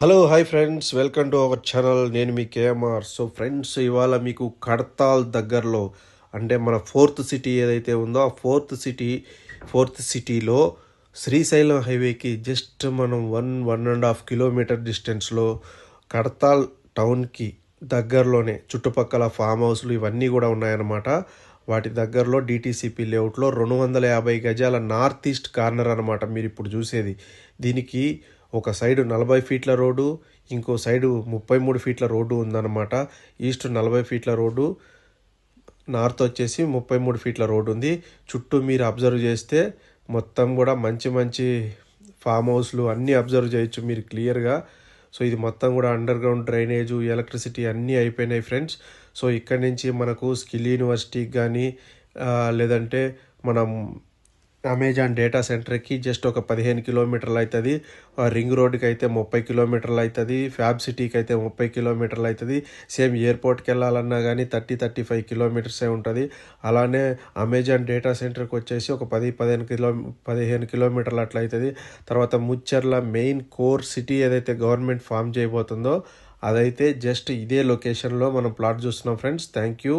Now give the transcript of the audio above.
Hello hi friends welcome to our channel నేను మీ KMR. So friends ఇవాళ మీకు కడతాల్ దగ్గరలో అంటే మన ఫోర్త్ సిటీ ఏదైతే ఉందో ఆ ఫోర్త్ సిటీ ఫోర్త్ సిటీలో శ్రీశైలం హైవేకి జస్ట్ మనం one one and half kilometer డిస్టెన్స్లో కడతాల్ టౌన్కి దగ్గరలోనే చుట్టుపక్కల ఫామ్ హౌస్లు ఇవన్నీ కూడా ఉన్నాయన్నమాట. వాటి దగ్గరలో డిటీసీపీ లేఅవుట్లో రెండు వందల యాభై గజాల నార్త్ ఈస్ట్ కార్నర్ అనమాట మీరు ఇప్పుడు చూసేది. దీనికి ఒక సైడు నలభై ఫీట్ల రోడ్డు ఇంకో సైడు ముప్పై మూడు ఫీట్ల రోడ్డు ఉందన్నమాట. ఈస్ట్ నలభై ఫీట్ల రోడ్డు నార్త్ వచ్చేసి ముప్పై మూడు ఫీట్ల రోడ్డు ఉంది. చుట్టూ మీరు అబ్జర్వ్ చేస్తే మొత్తం కూడా మంచి మంచి ఫామ్ హౌస్లు అన్నీ అబ్జర్వ్ చేయొచ్చు మీరు క్లియర్గా. సో ఇది మొత్తం కూడా అండర్ గ్రౌండ్ డ్రైనేజ్ ఎలక్ట్రిసిటీ అన్నీ అయిపోయినాయి ఫ్రెండ్స్. సో ఇక్కడి నుంచి మనకు స్కిల్ యూనివర్సిటీకి కానీ లేదంటే మనం అమెజాన్ డేటా సెంటర్కి జస్ట్ ఒక పదిహేను కిలోమీటర్లు అవుతుంది. రింగ్ రోడ్కి అయితే ముప్పై కిలోమీటర్లు అవుతుంది. ఫ్యాబ్ సిటీకి అయితే ముప్పై కిలోమీటర్లు అవుతుంది. సేమ్ ఎయిర్పోర్ట్కి వెళ్ళాలన్నా కానీ థర్టీ థర్టీ ఫైవ్ కిలోమీటర్సే ఉంటుంది. అలానే అమెజాన్ డేటా సెంటర్కి వచ్చేసి ఒక పది పదిహేను కిలో పదిహేను కిలోమీటర్లు అట్లా అవుతుంది. తర్వాత ముచ్చర్ల మెయిన్ కోర్ సిటీ ఏదైతే గవర్నమెంట్ ఫామ్ చేయబోతుందో అదైతే జస్ట్ ఇదే లొకేషన్లో మనం ప్లాట్ చూస్తున్నాం ఫ్రెండ్స్. Thank you